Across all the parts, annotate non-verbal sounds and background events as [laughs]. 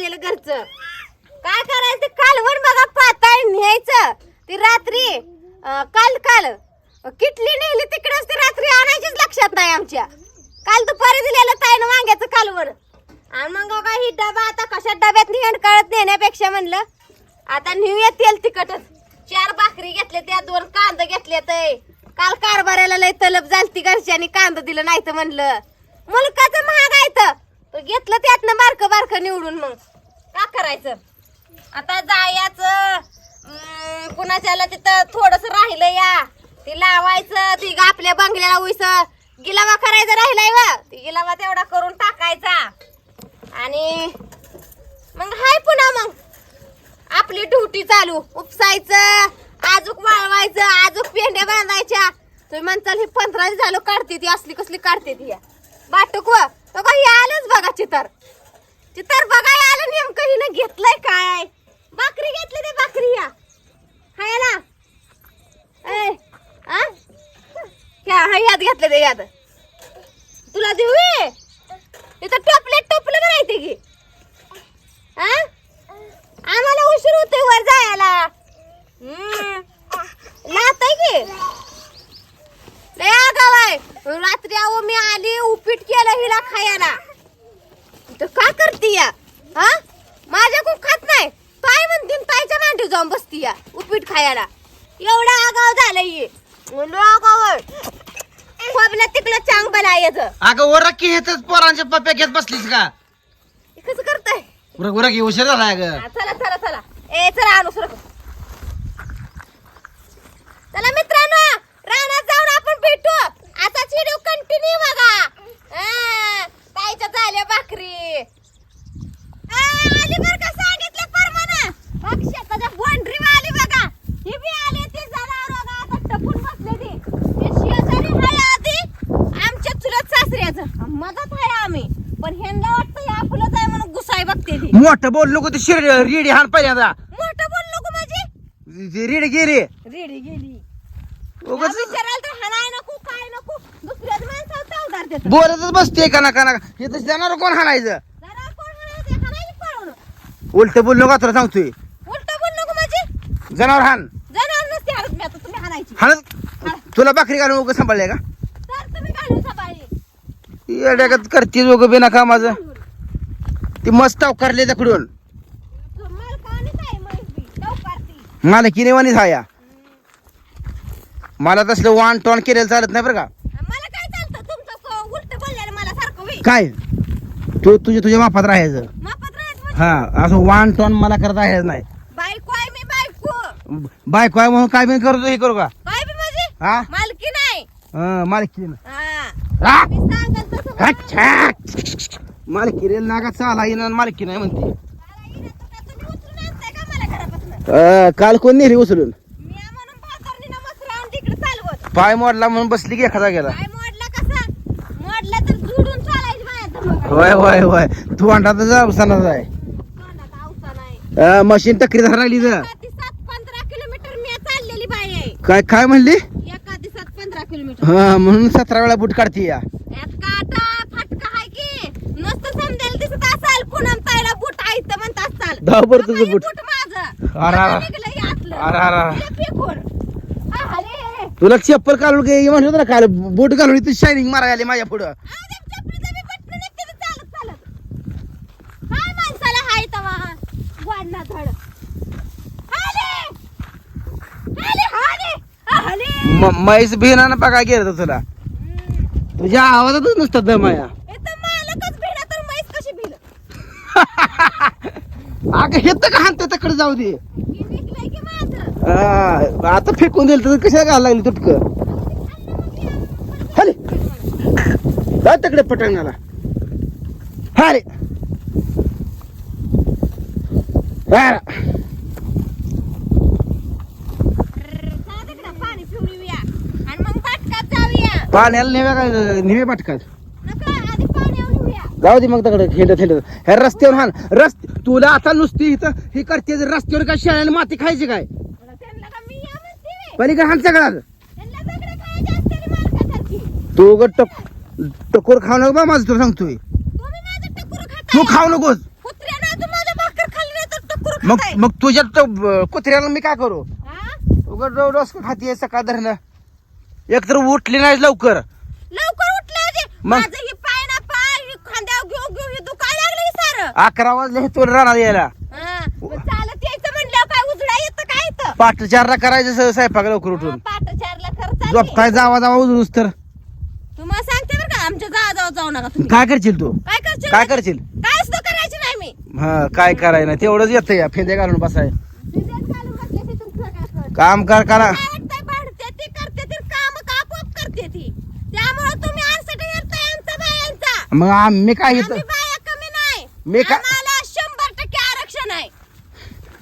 केलेलं घरचं. काय करायचं कालवण बघा पाताळ न्यायचं. ती रात्री काल काल किटली नेली तिकडेच ती रात्री आणायचीच लक्षात नाही आमच्या. काल दुपारी दिलेलं ताईनं वांग्याचं कालवण. आणि मग का ही डबा आता कशा डब्यात नेहण कळत नेण्यापेक्षा म्हणलं आता नेऊया तेल तिकटच चार भाकरी घेतल्या त्या दोन कांदा घेतले ते. काल कारभाराला लय तलब झालती घरच्यानी कांदा दिलं नाही तर म्हणलं. मुलकाचं महाग आहे तर घेतलं त्यातनं बारक बारक निवडून मग. का करायचं? आता जायचं कुणाच्याला तिथं थोडस राहिलं या. ती लावायचं ती आपल्या बंगल्याला उयस गिलावा करायचं राहिलाय वा. ती गिलावा तेवढा करून टाकायचा. आणि मग हाय पुन्हा मग. आपली ड्युटी चालू. उपसायचं आजूक वाळवायचं आजूक पेंड्या बांधायच्या. तुम्ही म्हणताल ही पंधरा दिवस झालं काढते ती असली कसली काढते ती या. बाटक व. बघा काही आलंच बघा चितार. चितर बघा आलं नेमकं. हिनं घेतलंय काय? भाकरी घेतली ते भाकरी या. हायला ए आ? हा याद घेतलं ते याद तुला देऊ इथं टोपले टोपलं माहिती की. हा आम्हाला उशीर होतोय वर जायला. लाताय की. लय आहे रात्री अहो मी आली उपीट केलं हिला खायला. तर का करती या? हा? माझ्या खूप खात नाही? ताई म्हणते ताईच्या मांडी जाऊन बसती या उपीट खायला. एवढा आगाव खोबला तिकडं चांग बला याचं अगं ओरख की हेच पोरांच्या पप्प्या घेत बसलीस का? कसं करताय? उरक उशीर झाला अगं. हा, चला चला चला. ए चला सुरख चला मित्रांनो रानात जाऊन भेटू. आता व्हिडिओ कंटिन्यू बघा. हा, ताईच्या झाल्या भाकरी. आली बर का? सांगितलं परमाना बघ शेताच्या बाउंड्री आली बघा. ही बी आली ती जनावर बघा. आता टपून बसले ती. शेजारी हाय आधी. आमच्या चुलत सासऱ्याचं. मदत आहे आम्ही. पण ह्यांना वाटतं या फुलत आहे म्हणून गुसाय बघते ती. मोठं बोल नको ते शिर रेडी हाण पहिल्यांदा. मोठं बोल नको माझी. ती रेडी गेली. रेडी गेली. उगाच विचारायला तर हाणाय नको काय नको. दुसऱ्याच माणसाला चावदार देत. बोलतच बसते का ना का ना? हे तर जाणार कोण हाणायचं? जरा कोण हाणायचं? हाणायची पळवून उलट बोल नको तुला सांगतोय. उलट बोल नको माझी जनावर हाण. जनावर नसते हाणत मी आता तुम्ही हाणायची. हाणत तुला भाकरी घालून उगं सांभाळले का? तर तुम्ही घालून सकाळी येड्यागत करते उगं बिना कामाचं ती मस्त करले तिकडून काय लवकारती मला किनेवानीच हाया मला तसलं वाण टॉन केलेलं चालत नाही बरं का. मला काय चालतं? तुमचं उलट मला सारखं होईल. काय? तू तुझ्या तुझ्या मापात राहायचं. म्हणजे? हा असं वाण टॉन मला करत राहायचं नाही. बायको आहे मी बायको. बायको आहे म्हणून काय बी करतो हे करू का? काय बी माझी हा? मालकी नाही. हं, मालकीन हा. हा? मी सांगल तसं बोल. अच्छा मालकी रे नागा चाला येणार मालकी नाही म्हणते. मला इकडे तुका तुम्ही उचलून आणताय का मला घरापासून? अं, काल कोण नेली उचलून मी या म्हणून म्हातारनीनं मसरा आणून तिकडे चालवत पाय मोडला म्हणून बसली की एखादा गेला. काय मोडला कसा? मोडला तर चालायची माझ्या. होय होय होय. तू अंडात जावसानाच आहे तोंडात आवसा नाही अं, मशीन तर एका दिवसात किलोमीटर मी चाललेली बाई आहे. काय काय म्हणली? एका दिवसात पंधरा किलोमीटर. हा म्हणून सतरा वेळा बुट काढते या. यात काटा फटका हाय की? नसतं समजायला दिसत असाल पुनम ताईला बूट आहे तर म्हणत असाल. धाव बरं तुझं बघा बूट. माझं. अरे, अरे. बघा निघलं आतलं. अरे, अरे, अरे. तुला चप्पल घालून घे. म्हणत होतं ना काल बूट घालून तू शायनिंग मारायला आली माझ्या पुढं. आ, ते चपलीचं बी बटणं निघते ते चालत चालत. काय माणसाला हाय तवा. वाढना धड. आले! आले आले आले! म- म्हैस भिनानं बघा गेलं तुला. तुझ्या आवाजातच नुसतं दमाया हे [laughs] अगं हे तर का हाणतं तकडे जाऊ दे. हा, आता फेकून दिलं तर कशा घालायला लागली तुटक? हले जा तिकडे पटांगाला हा. रे पाण्याला नेव्या का नेव्या पटकात. जाऊ दे मग तकडे खेळत खेळत. रस्त्यावर हान. रस्ते तुला आता नुसती इथं हे करते रस्त्यावर काय शेळ्याने माती खायची काय? पलीकडे हाल सगळा? तू ग टकोर खाऊ नको बा माझं तुला सांगतोय. तू खाऊ नकोस. मग मग तुझ्या कुत्र्याला मी काय करू? उघडस खाते सकाळ धरण. एक तर उठली नाही लवकर. लवकर अकरा वाजले तो राहणार यायला. पाठ चारला करायचं स- स्वयंपाक लवकर उठून. पाठ चारला झोपताय जावा जावा उजळूस तर. तुम्हाला सांगते बरं का आमच्या जावा जाऊ जाऊ नका तुम्ही. काय करशील तू? काय करशील? काय करशील? काय सुद्धा करायची नाही मी? हा काय कराय ना तेवढंच येतं या फेंद्या घालून बसाय. तुझ्यात घालून बसले ते तुमचं काय कळत. काम कर करा. काय वाटतंय भांडते ती करते ती काम का आपोआप करते ती? त्यामुळे तुम्ही आरसाठी येताय आमचा बायांचा. मग आम्ही काय येत आम्ही बाया कमी नाही. मी का- आम्हाला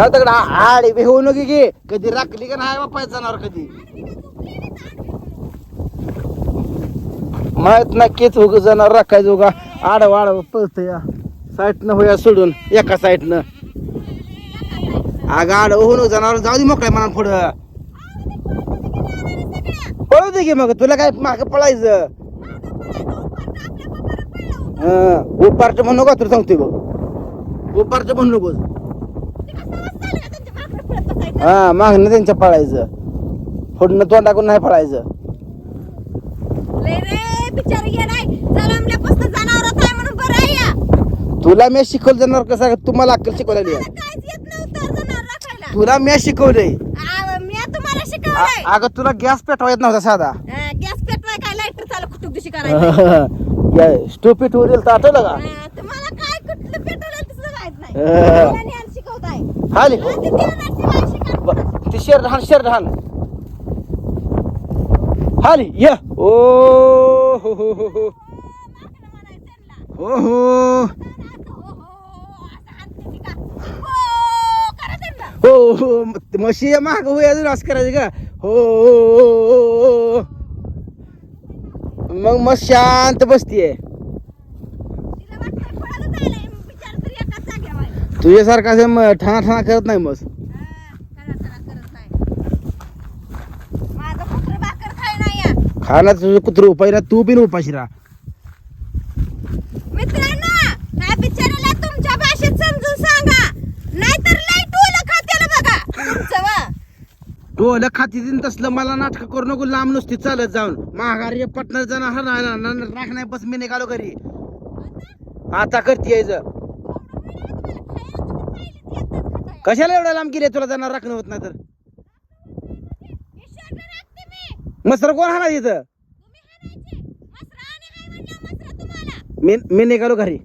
जाऊ तिकडे आडी बी होऊ नको की. कधी राखली का नाही बापाय जाणार कधी? माहीत नक्कीच उग जाणार राखायचं उगा. आडव आडव पळत या. साईडनं होया सोडून. एका साईडनं अगं आडव होऊन जाणार जाऊ दे मोकळ्या मनात पुढं. पळू दे की मग. तुला काय माग पळायचं? उपारचं म्हणू का तुला सांगतोय बघ. उपारचं म्हणू नकोस हा मागणं त्यांच्या पळायचं. फोडणं तोंडाकून नाही पळायचं. तुला मी शिकवलं जाणार कसं तुम्हाला अक्कल शिकवलं तुला मी शिकवलंय. अगं तुला गॅस पेटवा येत नव्हता साधा. गॅस पेटवा काय? लाईटर [laughs] आठवलं का? ते शेर हान शेर हान हाली ये. ओ हो हो हो हो. हो हो. हो हो. म्हशी माग हो अजून असं करायचं का? हो हो, हो, हो. मग मग शांत बसतीये तुझ्यासारखा असं ठाणा ठाणा करत नाही मग खाना तुझं कुत्र पहिला तू बिन उपाशी राहा. मित्रांनो ह्या बिचाऱ्याला तुमच्या भाषेत समजून सांगा. नाहीतर लई टोलं खात्याला बघा. तुमचं वा. टोल खाती दिन तसलं मला नाटक करू नको लांब नुसती चालत जाऊन. माघारी पटणार जाणार हा ना- ना- ना- राख नाही बस मी निघालो घरी. आता करते यायचं कशाला एवढ्या लांब गेले तुला जाणार राखणं होत नाही तर? मसर कोण हाणा इथं? मी मी निघालो घरी.